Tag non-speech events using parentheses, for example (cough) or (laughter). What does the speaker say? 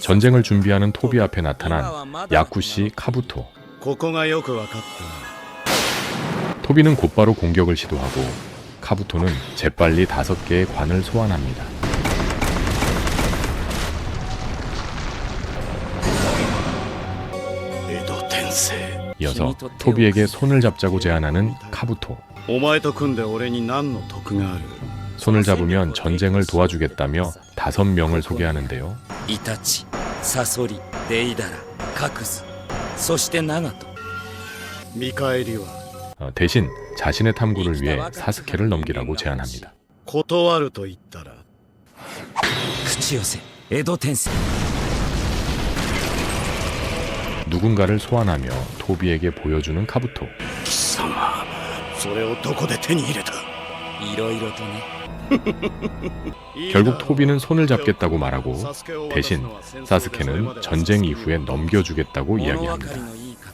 전쟁을 준비하는 토비 앞에 나타난 야쿠시 카부토. 토비는 곧바로 공격을 시도하고 카부토는 재빨리 다섯 개의 관을 소환합니다. 이어서 토비에게 손을 잡자고 제안하는 카부토. 손을 잡으면 전쟁을 도와주겠다며 다섯 명을 소개하는데요. イタチサソリデイダラカクズそしてナガト見返りは 어, 대신 자신의 탐구를 위해 사스케를 넘기라고 제안합니다. 断ると言ったら口寄せ江戸天聖 누군가를 소환하며 토비에게 보여주는 카부토. 貴様それをどこで手に入れた 이러이러더니 (laughs) 결국 토비는 손을 잡겠다고 말하고 대신 사스케는 전쟁 이후에 넘겨주겠다고 이야기합니다.